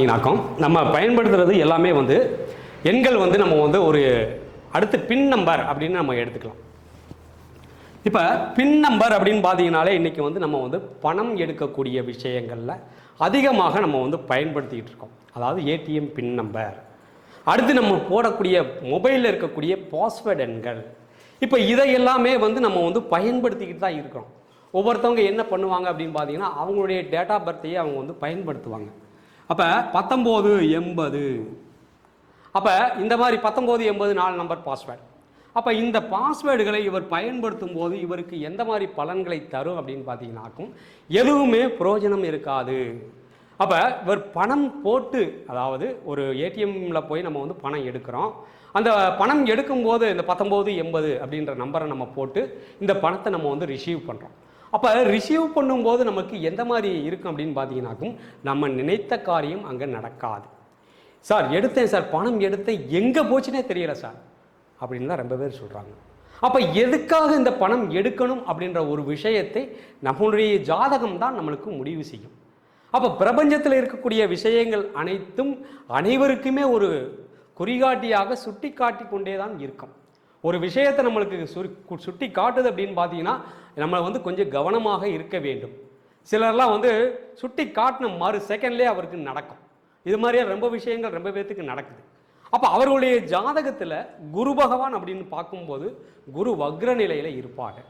வணக்கம் நம்ம பயன்படுத்துறது எல்லாமே வந்து எண்கள் வந்து நம்ம வந்து ஒரு அடுத்து பின் நம்பர் அப்படின்னு நம்ம எடுத்துக்கலாம். இப்போ பின் நம்பர் அப்படின்னு பார்த்தீங்கனாலே இன்றைக்கி வந்து நம்ம வந்து பணம் எடுக்கக்கூடிய விஷயங்களில் அதிகமாக நம்ம வந்து பயன்படுத்திக்கிட்டு இருக்கோம். அதாவது ஏடிஎம் பின் நம்பர் அடுத்து நம்ம போடக்கூடிய மொபைலில் இருக்கக்கூடிய பாஸ்வேர்டு எண்கள். இப்போ இதை எல்லாமே வந்து நம்ம வந்து பயன்படுத்திக்கிட்டு தான் இருக்கிறோம். ஒவ்வொருத்தவங்க என்ன பண்ணுவாங்க அப்படின்னு பார்த்தீங்கன்னா அவங்களுடைய டேட்டா பர்த்தையே அவங்க வந்து பயன்படுத்துவாங்க. அப்போ பத்தொம்போது எண்பது. அப்போ இந்த மாதிரி பத்தொம்போது எண்பது நாலு நம்பர் பாஸ்வேர்டு அப்போ இந்த பாஸ்வேர்டுகளை இவர் பயன்படுத்தும் போது இவருக்கு எந்த மாதிரி பலன்களை தரும் அப்படின்னு பார்த்தீங்கன்னாக்கும் எதுவுமே பிரயோஜனம் இருக்காது. அப்போ இவர் பணம் போட்டு அதாவது ஒரு ஏடிஎம்மில் போய் நம்ம வந்து பணம் எடுக்கிறோம். அந்த பணம் எடுக்கும்போது இந்த பத்தொம்போது எண்பது அப்படின்ற நம்பரை நம்ம போட்டு இந்த பணத்தை நம்ம வந்து ரிசீவ் பண்ணுறோம் அப்போ ரிசீவ் பண்ணும்போது நமக்கு எந்த மாதிரி இருக்கும் அப்படின்னு பார்த்தீங்கன்னாக்கும் நம்ம நினைத்த காரியம் அங்கே நடக்காது. சார் எடுத்தேன் சார் பணம் எடுத்தேன் எங்கே போச்சுனே தெரியல சார் அப்படின்னு தான் ரொம்ப பேர் சொல்கிறாங்க அப்போ எதுக்காக இந்த பணம் எடுக்கணும் அப்படின்ற ஒரு விஷயத்தை நம்மளுடைய ஜாதகம் தான் நம்மளுக்கு முடிவு செய்யும். அப்போ பிரபஞ்சத்தில் இருக்கக்கூடிய விஷயங்கள் அனைத்தும் அனைவருக்குமே ஒரு குறிகாட்டியாக சுட்டி காட்டி கொண்டே தான் இருக்கும். ஒரு விஷயத்தை நம்மளுக்கு சுரு- சுட்டி காட்டுது அப்படின்னு பார்த்தீங்கன்னா நம்மளை வந்து கொஞ்சம் கவனமாக இருக்க வேண்டும். சிலர்லாம் வந்து சுட்டி காட்டின மறு செகண்ட்லேயே அவருக்கு நடக்கும். இது மாதிரியே ரொம்ப விஷயங்கள் ரொம்ப பேர்த்துக்கு நடக்குது. அப்போ அவர்களுடைய ஜாதகத்தில் குரு பகவான் அப்படின்னு பார்க்கும்போது குரு வக்ர நிலையில் இருப்பாங்க.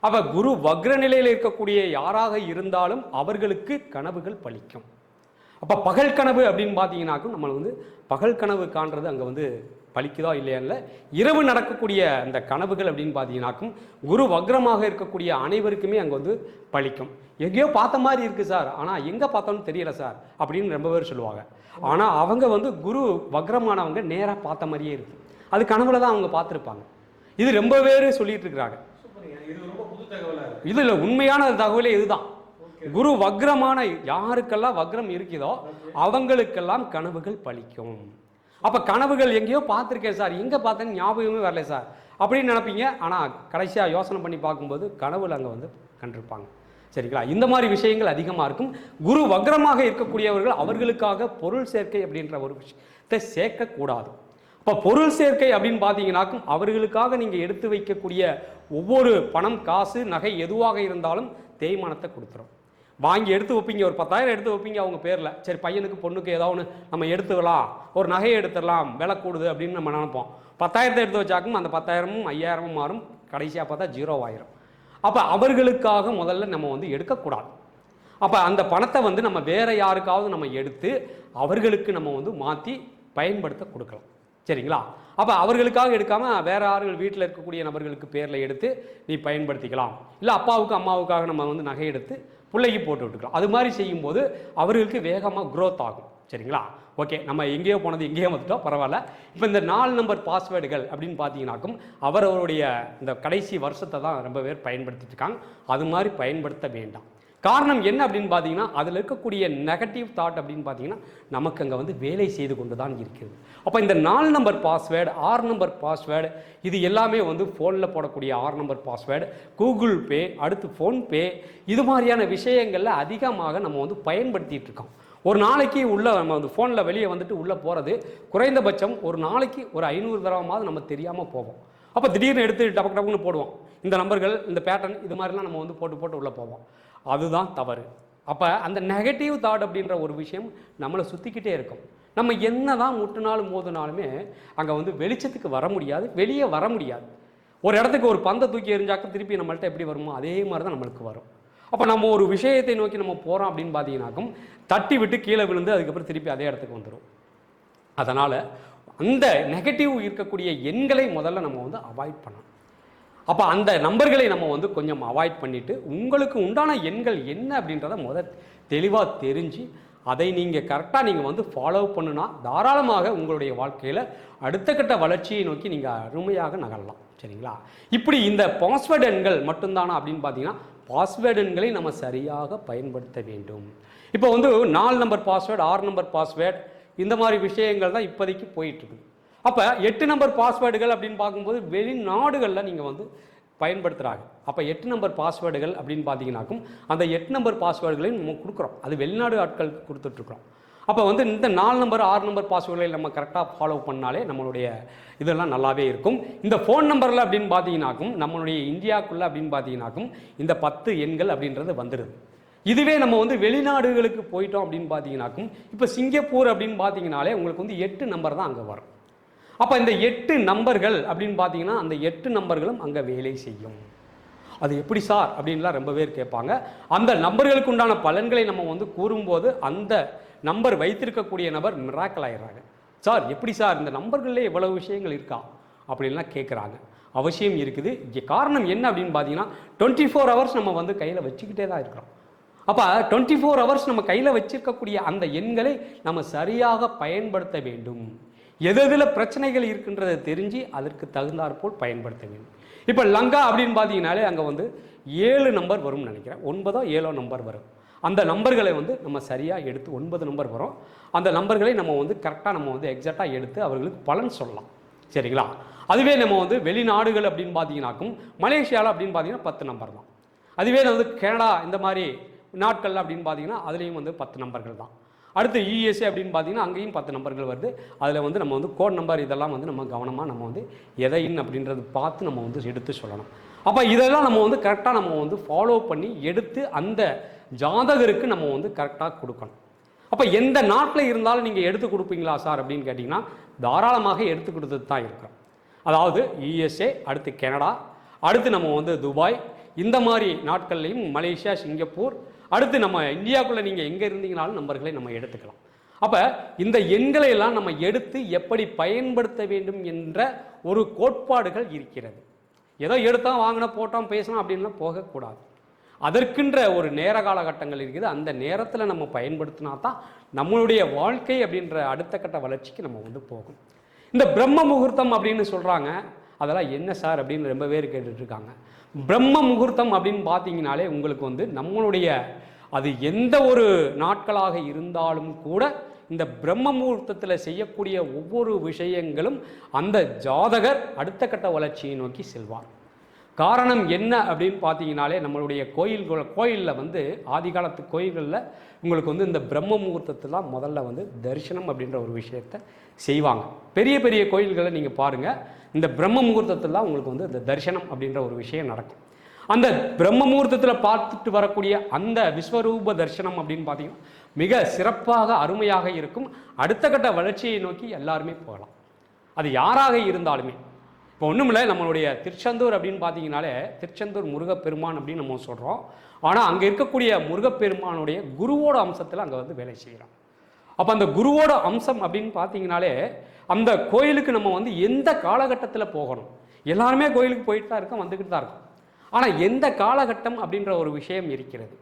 அப்போ குரு வக்ர நிலையில் இருக்கக்கூடிய யாராக இருந்தாலும் அவர்களுக்கு கனவுகள் பலிக்கும். அப்போ பகல் கனவு அப்படின்னு பார்த்தீங்கன்னாக்கும் நம்மளை வந்து பகல் கனவு காண்றது அங்கே வந்து பலிக்குதா இல்லையான்ல? இரவு நடக்கக்கூடிய அந்த கனவுகள் அப்படின்னு பார்த்தீங்கன்னாக்கும் குரு வக்ரமாக இருக்கக்கூடிய அனைவருக்குமே அங்கே வந்து பழிக்கும் எங்கேயோ பார்த்த மாதிரி இருக்குது சார். ஆனால் எங்கே பார்த்தோம்னு தெரியல சார் அப்படின்னு ரொம்ப பேர் சொல்லுவாங்க. ஆனால் அவங்க வந்து குரு வக்ரமானவங்க நேராக பார்த்த மாதிரியே இருக்கு. அது கனவுல தான் அவங்க பார்த்துருப்பாங்க. இது ரொம்ப பேர் சொல்லிட்டு இருக்கிறாங்க. இது இல்லை உண்மையான தகவலே இதுதான். குரு வக்ரமான யாருக்கெல்லாம் வக்ரம் இருக்குதோ அவங்களுக்கெல்லாம் கனவுகள் பழிக்கும் அப்போ கனவுகள் எங்கேயோ பார்த்துருக்கேன் சார். எங்கே பார்த்தேன்னு ஞாபகமே வரல சார். அப்படின்னு நினைப்பீங்க. ஆனால் கடைசியாக யோசனை பண்ணி பார்க்கும்போது கனவுல அங்கே வந்து கண்டிருப்பாங்க. சரிங்களா? இந்த மாதிரி விஷயங்கள் அதிகமாக இருக்கும். குரு வக்ரமாக இருக்கக்கூடியவர்கள் அவர்களுக்காக பொருள் சேர்க்கை அப்படின்ற ஒரு விஷயத்தை சேர்க்கக்கூடாது. இப்போ பொருள் சேர்க்கை அப்படின்னு பார்த்தீங்கன்னாக்கும் அவர்களுக்காக நீங்கள் எடுத்து வைக்கக்கூடிய ஒவ்வொரு பணம் காசு நகை எதுவாக இருந்தாலும் தேய்மானத்தை கொடுத்துரும். வாங்கி எடுத்து வைப்பீங்க ஒரு பத்தாயிரம் எடுத்து வைப்பீங்க அவங்க பேரில். சரி பையனுக்கு பொண்ணுக்கு ஏதோ ஒன்று நம்ம எடுத்துக்கலாம். ஒரு நகையை எடுத்துடலாம் விலை கூடுது அப்படின்னு நம்ம நினைப்போம். பத்தாயிரத்தை எடுத்து வச்சாக்கும் அந்த பத்தாயிரமும் ஐயாயிரமும் மாறும். கடைசியாக பார்த்தா ஜீரோ ஆயிரும். அப்போ அவர்களுக்காக முதல்ல நம்ம வந்து எடுக்கக்கூடாது. அப்போ அந்த பணத்தை வந்து நம்ம வேறு யாருக்காவது நம்ம எடுத்து அவர்களுக்கு நம்ம வந்து மாற்றி பயன்படுத்த கொடுக்கலாம். சரிங்களா? அப்போ அவர்களுக்காக எடுக்காமல் வேறு யார்கள் வீட்டில் இருக்கக்கூடிய நபர்களுக்கு பேரில் எடுத்து நீ பயன்படுத்திக்கலாம். இல்லை அப்பாவுக்கு அம்மாவுக்காக நம்ம வந்து நகை எடுத்து பிள்ளைக்கு போட்டு விட்டுக்கலாம். அது மாதிரி செய்யும்போது அவர்களுக்கு வேகமாக க்ரோத் ஆகும். சரிங்களா? ஓகே நம்ம எங்கேயோ போனது எங்கேயோ வந்துட்டோம் பரவாயில்ல. இப்போ இந்த நாலு நம்பர் பாஸ்வேர்டுகள் அப்படின்னு பார்த்தீங்கன்னாக்கும் அவரவருடைய இந்த கடைசி வருஷத்தை தான் ரொம்ப பேர் பயன்படுத்திட்டு இருக்காங்க. அது மாதிரி பயன்படுத்த வேண்டாம். காரணம் என்ன அப்படின்னு பார்த்தீங்கன்னா அதில் இருக்கக்கூடிய நெகட்டிவ் தாட் அப்படின்னு பார்த்தீங்கன்னா நமக்கு அங்கே வந்து வேலை செய்து கொண்டு தான் இருக்கிறது. அப்போ இந்த நாலு நம்பர் பாஸ்வேர்டு ஆறு நம்பர் பாஸ்வேர்டு இது எல்லாமே வந்து ஃபோனில் போடக்கூடிய ஆறு நம்பர் பாஸ்வேர்டு கூகுள் பே அடுத்து ஃபோன்பே இது மாதிரியான விஷயங்களில் அதிகமாக நம்ம வந்து பயன்படுத்திட்டு இருக்கோம். ஒரு நாளைக்கு உள்ளே நம்ம வந்து ஃபோனில் வெளியே வந்துட்டு உள்ளே போகிறது குறைந்தபட்சம் ஒரு நாளைக்கு ஒரு ஐநூறு தடவைமாவது நம்ம தெரியாமல் போவோம். அப்போ திடீர்னு எடுத்து டபக் டபக்குன்னு போடுவோம். இந்த நம்பர்கள் இந்த பேட்டர்ன் இது மாதிரிலாம் நம்ம வந்து போட்டு போட்டு உள்ளே போவோம். அதுதான் தவறு. அப்போ அந்த நெகட்டிவ் தாட் அப்படின்ற ஒரு விஷயம் நம்மளை சுற்றிக்கிட்டே இருக்கும். நம்ம என்ன தான் முட்டுனாலும் மோதினாலுமே அங்கே வந்து வெளிச்சத்துக்கு வர முடியாது வெளியே வர முடியாது. ஒரு இடத்துக்கு ஒரு பந்தை தூக்கி எரிஞ்சாக்க திருப்பி நம்மள்ட்ட எப்படி வருமோ அதே மாதிரி தான் நம்மளுக்கு வரும். அப்போ நம்ம ஒரு விஷயத்தை நோக்கி நம்ம போகிறோம் அப்படின்னு பார்த்தீங்கன்னாக்கும் தட்டி விட்டு கீழே விழுந்து அதுக்கப்புறம் திருப்பி அதே இடத்துக்கு வந்துடும் அதனால் அந்த நெகட்டிவ் இருக்கக்கூடிய எண்களை முதல்ல நம்ம வந்து அவாய்ட் பண்ணணும். அப்போ அந்த நம்பர்களை நம்ம வந்து கொஞ்சம் அவாய்ட் பண்ணிவிட்டு உங்களுக்கு உண்டான எண்கள் என்ன அப்படின்றத முத தெளிவாக தெரிஞ்சு அதை நீங்கள் கரெக்டாக நீங்கள் வந்து ஃபாலோ பண்ணுனா தாராளமாக உங்களுடைய வாழ்க்கையில் அடுத்த கட்ட வளர்ச்சியை நோக்கி நீங்கள் அருமையாக நகரலாம். சரிங்களா? இப்படி இந்த பாஸ்வேர்டு எண்கள் மட்டும்தானா அப்படின்னு பார்த்தீங்கன்னா பாஸ்வேர்டு எண்களை நம்ம சரியாக பயன்படுத்த வேண்டும். இப்போ வந்து நாலு நம்பர் பாஸ்வேர்டு ஆறு நம்பர் பாஸ்வேர்டு இந்த மாதிரி விஷயங்கள் தான் இப்போதைக்கு போயிட்டுருக்குது அப்போ எட்டு நம்பர் பாஸ்வேர்டுகள் அப்படின்னு பார்க்கும்போது வெளிநாடுகளில் நீங்கள் வந்து பயன்படுத்துகிறாங்க அப்போ எட்டு நம்பர் பாஸ்வேர்டுகள் அப்படின்னு பார்த்தீங்கன்னாக்கும் அந்த எட்டு நம்பர் பாஸ்வேர்டுகளையும் நம்ம கொடுக்குறோம். அது வெளிநாடு ஆட்களுக்கு கொடுத்துட்ருக்குறோம். அப்போ வந்து இந்த நாலு நம்பர் ஆறு நம்பர் பாஸ்வேர்டுகளை நம்ம கரெக்டாக ஃபாலோ பண்ணாலே நம்மளுடைய இதெல்லாம் நல்லாவே இருக்கும். இந்த ஃபோன் நம்பரில் அப்படின்னு பார்த்தீங்கன்னாக்கும் நம்மளுடைய இந்தியாக்குள்ளே அப்படின்னு பார்த்தீங்கன்னாக்கும் இந்த பத்து எண்கள் அப்படின்றது வந்துடுது இதுவே நம்ம வந்து வெளிநாடுகளுக்கு போயிட்டோம் அப்படின்னு பார்த்தீங்கன்னாக்கும் இப்போ சிங்கப்பூர் அப்படின்னு பார்த்தீங்கனாலே உங்களுக்கு வந்து எட்டு நம்பர் தான் அங்கே வரும். அப்போ இந்த எட்டு நம்பர்கள் அப்படின்னு பார்த்தீங்கன்னா அந்த எட்டு நம்பர்களும் அங்கே வேலை செய்யும். அது எப்படி சார்? அப்படின்லாம் ரொம்ப பேர் கேட்பாங்க. அந்த நம்பர்களுக்கு உண்டான பலன்களை நம்ம வந்து கூறும்போது அந்த நம்பர் வைத்திருக்கக்கூடிய நபர் மிராக்கல் ஆயிடுறாங்க. சார் எப்படி சார்? இந்த நம்பர்கள்ல இவ்வளவு விஷயங்கள் இருக்கா? அப்படின்லாம் கேட்குறாங்க. அவசியம் இருக்குது. இங்கே காரணம் என்ன அப்படின்னு பார்த்தீங்கன்னா டுவெண்ட்டி ஃபோர் ஹவர்ஸ் நம்ம வந்து கையில் வச்சுக்கிட்டே தான் இருக்கிறோம். அப்போ டுவெண்ட்டி ஃபோர் ஹவர்ஸ் நம்ம கையில் வச்சிருக்கக்கூடிய அந்த எண்களை நம்ம சரியாக பயன்படுத்த வேண்டும். எது எதில் பிரச்சனைகள் இருக்கின்றதை தெரிஞ்சு அதற்கு தகுந்தாற்போல் பயன்படுத்த வேண்டும். இப்போ லங்கா அப்படின்னு பார்த்தீங்கனாலே அங்கே வந்து ஏழு நம்பர் வரும்னு நினைக்கிறேன். ஒன்பதோ ஏழோ நம்பர் வரும். அந்த நம்பர்களை வந்து நம்ம சரியாக எடுத்து ஒன்பது நம்பர் வரும். அந்த நம்பர்களை நம்ம வந்து கரெக்டாக நம்ம வந்து எக்ஸாக்டாக எடுத்து அவர்களுக்கு பலன் சொல்லலாம். சரிங்களா? அதுவே நம்ம வந்து வெளிநாடுகள் அப்படின்னு பார்த்தீங்கன்னாக்கும் மலேசியாவில் அப்படின்னு பார்த்தீங்கன்னா பத்து நம்பர் தான். அதுவே வந்து கனடா இந்த மாதிரி நாட்கள் அப்படின்னு பார்த்தீங்கன்னா அதுலேயும் வந்து பத்து நம்பர்கள் தான். அடுத்து யூஎஸ்ஏ அப்படின்னு பார்த்தீங்கன்னா அங்கேயும் பத்து நம்பர்கள் வருது. அதில் வந்து நம்ம வந்து கோட் நம்பர் இதெல்லாம் வந்து நம்ம கவனமாக நம்ம வந்து எதையின் அப்படின்றது பார்த்து நம்ம வந்து எடுத்து சொல்லணும். அப்போ இதெல்லாம் நம்ம வந்து கரெக்டாக நம்ம வந்து ஃபாலோ பண்ணி எடுத்து அந்த ஜாதகருக்கு நம்ம வந்து கரெக்டாக கொடுக்கணும். அப்போ எந்த நாட்டில் இருந்தாலும் நீங்கள் எடுத்து கொடுப்பீங்களா சார் அப்படின்னு கேட்டிங்கன்னா தாராளமாக எடுத்து கொடுத்தது தான் இருக்கிறோம். அதாவது யுஎஸ்ஏ அடுத்து கனடா அடுத்து நம்ம வந்து துபாய் இந்த மாதிரி நாட்கள்லையும் மலேசியா சிங்கப்பூர் அடுத்து நம்ம இந்தியாவுக்குள்ளே நீங்கள் எங்கே இருந்தீங்கனாலும் நம்பர்களை நம்ம எடுத்துக்கலாம். அப்போ இந்த எண்களை எல்லாம் நம்ம எடுத்து எப்படி பயன்படுத்த வேண்டும் என்ற ஒரு கோட்பாடுகள் இருக்கிறது. ஏதோ எடுத்தோம் வாங்கினோம் போட்டோம் பேசணும் அப்படின்லாம் போகக்கூடாது. அதற்கின்ற ஒரு நேர காலகட்டங்கள் இருக்குது. அந்த நேரத்தில் நம்ம பயன்படுத்தினா தான் நம்மளுடைய வாழ்க்கை அப்படின்ற அடுத்த கட்ட வளர்ச்சிக்கு நம்ம வந்து போகும். இந்த பிரம்ம முகூர்த்தம் அப்படின்னு சொல்கிறாங்க அதெல்லாம் என்ன சார் அப்படின்னு ரொம்ப பேர் கேட்டுட்ருக்காங்க பிரம்ம முகூர்த்தம் அப்படின்னு பார்த்தீங்கனாலே உங்களுக்கு வந்து நம்மளுடைய அது எந்த ஒரு நாட்களாக இருந்தாலும் கூட இந்த பிரம்ம முகூர்த்தத்தில் செய்யக்கூடிய ஒவ்வொரு விஷயங்களும் அந்த ஜாதகர் அடுத்த கட்ட வளர்ச்சியை நோக்கி செல்வார். காரணம் என்ன அப்படின்னு பார்த்தீங்கனாலே நம்மளுடைய கோயில்கள் கோயிலில் வந்து ஆதி காலத்து கோயில்களில் உங்களுக்கு வந்து இந்த பிரம்ம முகூர்த்தத்தில் தான் முதல்ல வந்து தரிசனம் அப்படின்ற ஒரு விஷயத்தை செய்வாங்க. பெரிய பெரிய கோயில்களை நீங்கள் பாருங்கள் இந்த பிரம்ம முகூர்த்தத்தில் தான் உங்களுக்கு வந்து இந்த தரிசனம் அப்படின்ற ஒரு விஷயம் நடக்கும். அந்த பிரம்ம முகூர்த்தத்தில் பார்த்துட்டு வரக்கூடிய அந்த விஸ்வரூப தரிசனம் அப்படின்னு பார்த்தீங்கன்னா மிக சிறப்பாக அருமையாக இருக்கும். அடுத்த கட்ட வளர்ச்சியை நோக்கி எல்லாருமே போகலாம். அது யாராக இருந்தாலுமே. இப்போ ஒன்றுமில்ல நம்மளுடைய திருச்செந்தூர் அப்படின்னு பார்த்தீங்கனாலே திருச்செந்தூர் முருகப்பெருமான் அப்படின்னு நம்ம சொல்கிறோம் ஆனால் அங்கே இருக்கக்கூடிய முருகப்பெருமானுடைய குருவோட அம்சத்தில் அங்கே வந்து வேலை செய்கிறான் அப்போ அந்த குருவோட அம்சம் அப்படின்னு பார்த்தீங்கனாலே அந்த கோயிலுக்கு நம்ம வந்து எந்த காலகட்டத்தில் போகணும்? எல்லாருமே கோயிலுக்கு போயிட்டு தான் இருக்கோம் வந்துக்கிட்டு தான் இருக்கும். ஆனால் எந்த காலகட்டம் அப்படின்ற ஒரு விஷயம் இருக்கிறது.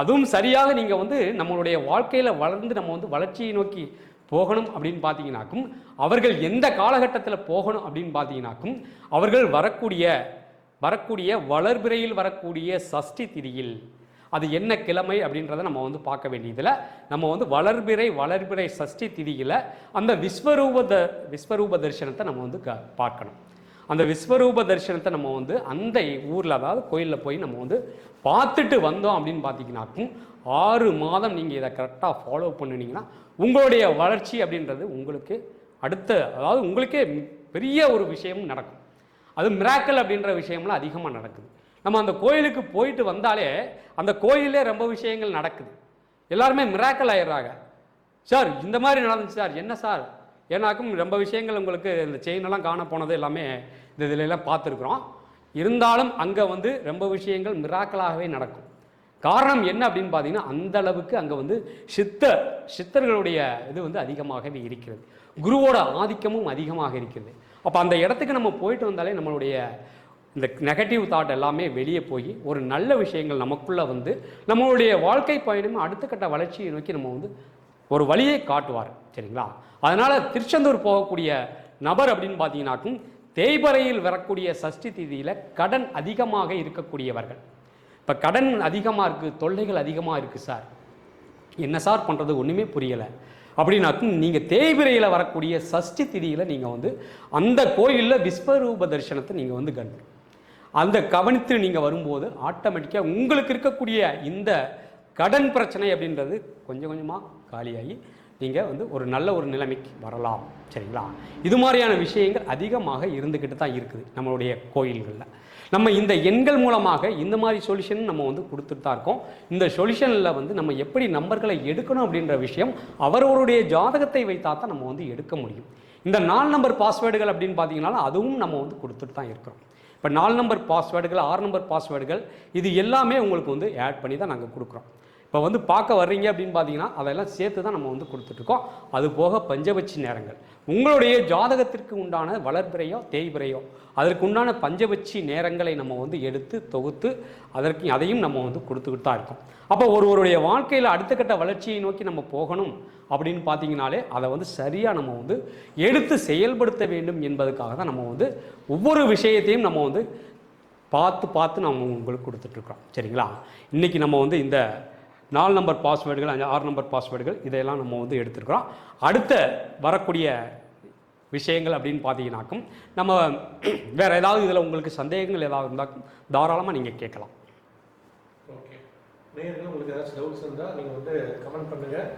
அதுவும் சரியாக நீங்கள் வந்து நம்மளுடைய வாழ்க்கையில் வளர்ந்து நம்ம வந்து வளர்ச்சியை நோக்கி போகணும் அப்படின்னு பார்த்தீங்கன்னாக்கும் அவர்கள் எந்த காலகட்டத்தில் போகணும் அப்படின்னு பார்த்தீங்கன்னாக்கும் அவர்கள் வரக்கூடிய வரக்கூடிய வளர்பிறையில் வரக்கூடிய சஷ்டி திதியில் அது என்ன கிழமை அப்படின்றத நம்ம வந்து பார்க்க வேண்டியதில் நம்ம வந்து வளர்பிறை வளர்பிறை சஷ்டி திதியில் அந்த விஸ்வரூப த விஸ்வரூப தரிசனத்தை நம்ம வந்து க பார்க்கணும். அந்த விஸ்வரூப தரிசனத்தை நம்ம வந்து அந்த ஊரில் அதாவது கோயிலில் போய் நம்ம வந்து பார்த்துட்டு வந்தோம் அப்படின்னு பார்த்தீங்கன்னாக்கும் ஆறு மாதம் நீங்கள் இதை கரெக்டாக ஃபாலோ பண்ணினீங்கன்னா உங்களுடைய வளர்ச்சி அப்படின்றது உங்களுக்கு அடுத்த அதாவது உங்களுக்கே பெரிய ஒரு விஷயமும் நடக்கும். அது மிராக்கல் அப்படின்ற விஷயம்லாம் அதிகமாக நடக்குது. நம்ம அந்த கோயிலுக்கு போயிட்டு வந்தாலே அந்த கோயிலே ரொம்ப விஷயங்கள் நடக்குது. எல்லாருமே மிராக்கல் ஆயிடுறாங்க. சார் இந்த மாதிரி நடந்துச்சு சார். என்ன சார்? ஏன்னாக்கும் ரொம்ப விஷயங்கள் உங்களுக்கு இந்த செயினெல்லாம் காணப்போனது காண போனது எல்லாமே இந்த இதிலெல்லாம் பார்த்துருக்குறோம். இருந்தாலும் அங்கே வந்து ரொம்ப விஷயங்கள் மிராக்கலாகவே நடக்கும். காரணம் என்ன அப்படின்னு பார்த்தீங்கன்னா அந்த அளவுக்கு அங்கே வந்து சித்த சித்தர்களுடைய இது வந்து அதிகமாகவே இருக்கிறது. குருவோட ஆதிக்கமும் அதிகமாக இருக்கிறது. அப்போ அந்த இடத்துக்கு நம்ம போயிட்டு வந்தாலே நம்மளுடைய இந்த நெகட்டிவ் தாட் எல்லாமே வெளியே போய் ஒரு நல்ல விஷயங்கள் நமக்குள்ளே வந்து நம்மளுடைய வாழ்க்கை பயணம் அடுத்த கட்ட வளர்ச்சியை நோக்கி நம்ம வந்து ஒரு வழியை காட்டுவார். சரிங்களா? அதனால் திருச்செந்தூர் போகக்கூடிய நபர் அப்படின்னு பார்த்தீங்கன்னாக்கும் தேய்பறையில் வரக்கூடிய சஷ்டி திதியில் கடன் அதிகமாக இருக்கக்கூடியவர்கள். இப்போ கடன் அதிகமாக இருக்குது தொல்லைகள் அதிகமாக இருக்குது சார். என்ன சார் பண்ணுறது ஒன்றுமே புரியலை. அப்படின்னாக்கும் நீங்கள் தேய்பிரையில் வரக்கூடிய சஷ்டி திதியில் நீங்கள் வந்து அந்த கோயிலில் விஸ்வரூப தரிசனத்தை நீங்கள் வந்து கண்டு அந்த கவனித்து நீங்கள் வரும்போது ஆட்டோமேட்டிக்காக உங்களுக்கு இருக்கக்கூடிய இந்த கடன் பிரச்சனை அப்படின்றது கொஞ்சம் கொஞ்சமாக காலியாகி நீங்கள் வந்து ஒரு நல்ல ஒரு நிலைமைக்கு வரலாம். சரிங்களா? இது மாதிரியான விஷயங்கள் அதிகமாக இருந்துக்கிட்டு தான் இருக்குது நம்மளுடைய கோயில்களில். நம்ம இந்த எண்கள் மூலமாக இந்த மாதிரி சொல்யூஷன் நம்ம வந்து கொடுத்துட்டு தான் இருக்கோம். இந்த சொல்யூஷனில் வந்து நம்ம எப்படி நம்பர்களை எடுக்கணும் அப்படின்ற விஷயம் அவரவருடைய ஜாதகத்தை வைத்தா தான் நம்ம வந்து எடுக்க முடியும். இந்த நாலு நம்பர் பாஸ்வேர்டுகள் அப்படின்னு பார்த்தீங்கன்னா அதுவும் நம்ம வந்து கொடுத்துட்டு தான் இருக்கிறோம். இப்போ நாலு நம்பர் பாஸ்வேர்டுகள் ஆறு நம்பர் பாஸ்வேர்டுகள் இது எல்லாமே உங்களுக்கு வந்து ஆட் பண்ணி தான் நாங்கள் கொடுக்குறோம். இப்போ வந்து பார்க்க வர்றீங்க அப்படின்னு பார்த்தீங்கன்னா அதெல்லாம் சேர்த்து தான் நம்ம வந்து கொடுத்துட்ருக்கோம். அது போக பஞ்சபட்சி நேரங்கள். உங்களுடைய ஜாதகத்திற்கு உண்டான வளர்பிறையோ தேய்பிறையோ அதற்கு உண்டான பஞ்சபட்சி நேரங்களை நம்ம வந்து எடுத்து தொகுத்து அதற்கு அதையும் நம்ம வந்து கொடுத்துக்கிட்டு தான் இருக்கோம். அப்போ ஒருவருடைய வாழ்க்கையில் அடுத்த கட்ட வளர்ச்சியை நோக்கி நம்ம போகணும் அப்படின்னு பார்த்தீங்கனாலே அதை வந்து சரியாக நம்ம வந்து எடுத்து செயல்படுத்த வேண்டும் என்பதுக்காக தான் நம்ம வந்து ஒவ்வொரு விஷயத்தையும் நம்ம வந்து பார்த்து பார்த்து நம்ம உங்களுக்கு கொடுத்துட்ருக்குறோம் சரிங்களா? இன்றைக்கி நம்ம வந்து இந்த நாலு நம்பர் பாஸ்வேர்டுகள் அஞ்சு ஆறு நம்பர் பாஸ்வேர்டுகள் இதையெல்லாம் நம்ம வந்து எடுத்துருக்குறோம். அடுத்த வரக்கூடிய விஷயங்கள் அப்படின்னு பார்த்தீங்கன்னாக்கும் நம்ம வேறு ஏதாவது இதில் உங்களுக்கு சந்தேகங்கள் ஏதாவது இருந்தால் தாராளமாக நீங்கள் கேட்கலாம். ஓகே நேயர்கள் உங்களுக்கு ஏதாச்சும் டவுட்ஸ் இருந்தால் நீங்கள் வந்து கமெண்ட் பண்ணுங்கள்